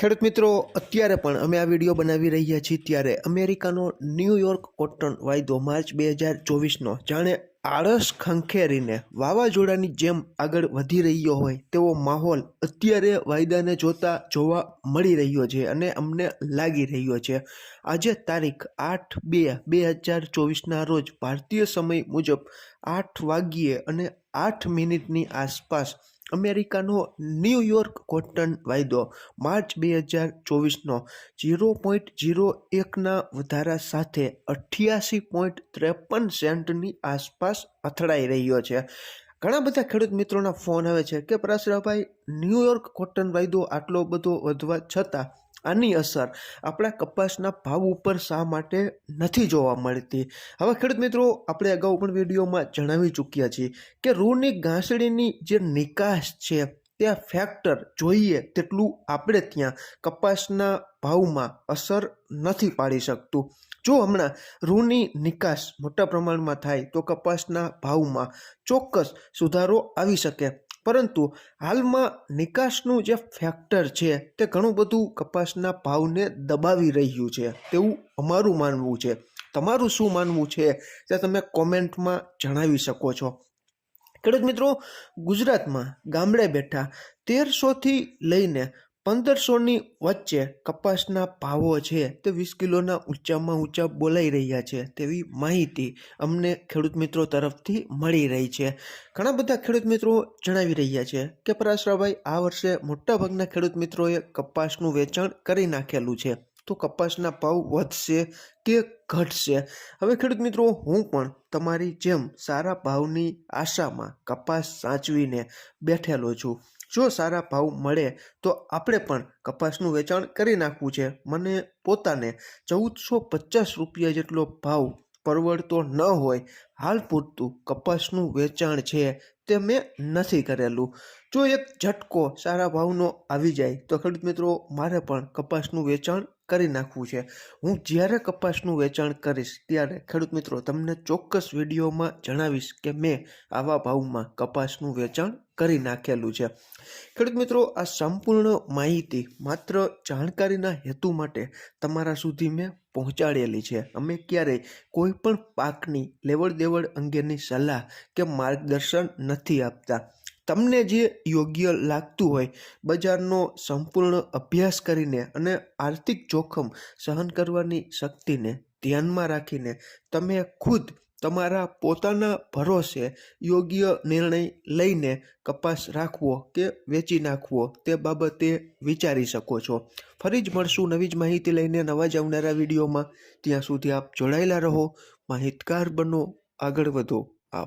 ખેડૂત મિત્રો, અત્યારે પણ અમે આ વીડિયો બનાવી રહ્યા છીએ ત્યારે અમેરિકાનો ન્યૂયોર્ક કોટન વાયદો માર્ચ બે હજાર ચોવીસનો. જાણે આળસ ખંખેરીને વાવાઝોડાની જેમ આગળ વધી રહ્યો હોય તેવો માહોલ અત્યારે વાયદાને જોતા જોવા મળી રહ્યો છે અને અમને લાગી રહ્યો છે. આજે તારીખ આઠ બે બે હજાર ચોવીસના રોજ ભારતીય સમય મુજબ આઠ વાગ્યે અને આઠ મિનિટની આસપાસ અમેરિકાનો ન્યૂયોર્ક કોટન વાયદો માર્ચ બે હજાર ચોવીસનો ઝીરો પોઈન્ટ ઝીરો એકના વધારા સાથે અઠ્યાસી પોઈન્ટ ત્રેપન સેન્ટની આસપાસ અથડાઈ રહ્યો છે. ઘણા બધા ખેડૂત મિત્રોના ફોન આવે છે કે પરાશરાભાઈ ન્યૂયોર્ક કોટન વાયદો આટલો બધો વધવા છતાં આની અસર આપણા કપાસના ભાવ ઉપર શા માટે નથી જોવા મળતી? હવે ખેડૂત મિત્રો, આપણે અગાઉ પણ વિડીયોમાં જણાવી ચૂક્યા છીએ કે રૂની ઘાસડીની જે નિકાસ છે, ત્યાં ફેક્ટર જોઈએ તેટલું આપણે ત્યાં કપાસના ભાવમાં અસર નથી પાડી શકતું. જો હમણાં રૂની નિકાસ મોટા પ્રમાણમાં થાય તો કપાસના ભાવમાં ચોક્કસ સુધારો આવી શકે. પરંતુ હાલમાં નિકાસનું જે ફેક્ટર છે તે ઘણું બધું કપાસના ભાવને દબાવી રહ્યું છે. તેવું અમારું માનવું છે. તમારું શું માનવું છે? તે તમે કોમેન્ટમાં જણાવી શકો છો. ખેડૂત મિત્રો, ગુજરાતમાં ગામડે બેઠા તેરસોથી લઈને પંદરસોની વચ્ચે કપાસના ભાવો છે તે વીસ કિલોના ઊંચામાં ઊંચા બોલાઈ રહ્યા છે તેવી માહિતી અમને ખેડૂત મિત્રો તરફથી મળી રહી છે. ઘણા બધા ખેડૂત મિત્રો જણાવી રહ્યા છે કે પરાશરાભાઈ, આ વર્ષે મોટાભાગના ખેડૂત મિત્રોએ કપાસનું વેચાણ કરી નાખેલું છે. તો કપાસના ભાવ વધશે કે ઘટશે? હવે ખેડૂત મિત્રો, હું પણ તમારી જેમ સારા ભાવની આશામાં કપાસ સાચવીને બેઠેલો છું. જો સારા ભાવ મળે, તો આપણે પણ કપાસનું વેચાણ કરી નાખવું છે. મને પોતાને ચૌદસો પચાસ રૂપિયા જેટલો ભાવ પરવડતો ન હોય, હાલ પૂરતું કપાસનું વેચાણ છે તે મેં નથી કરેલું. જો એક ઝટકો સારા ભાવનો આવી જાય, તો ખેડૂત મિત્રો, મારે પણ કપાસનું વેચાણ કરી નાખવું છે. હું જ્યારે કપાસનું વેચાણ કરીશ, ત્યારે ખેડૂત મિત્રો, તમને ચોક્કસ વિડીયોમાં જણાવીશ કે મેં આવા ભાવમાં કપાસનું વેચાણ કરી નાખેલું છે. ખેડૂત મિત્રો, આ સંપૂર્ણ માહિતી માત્ર જાણકારીના હેતુ માટે તમારા સુધી મેં પહોંચાડેલી છે. અમે ક્યારેય કોઈ પણ પાકની લેવડ દેવડ અંગેની સલાહ કે માર્ગદર્શન નથી આપતા. તમને જે યોગ્ય લાગતું હોય, બજારનો સંપૂર્ણ અભ્યાસ કરીને અને આર્થિક જોખમ સહન કરવાની શક્તિને ધ્યાનમાં રાખીને તમે ખુદ તમારા પોતાના ભરોસે યોગ્ય નિર્ણય લઈને કપાસ રાખવો કે વેચી નાખવો તે બાબતે વિચારી શકો છો. ફરી જ મળશું નવી જ માહિતી લઈને નવા જ આવનારા વિડીયોમાં. ત્યાં સુધી આપ જોડાયેલા રહો. માહિતગાર બનો. આગળ વધો.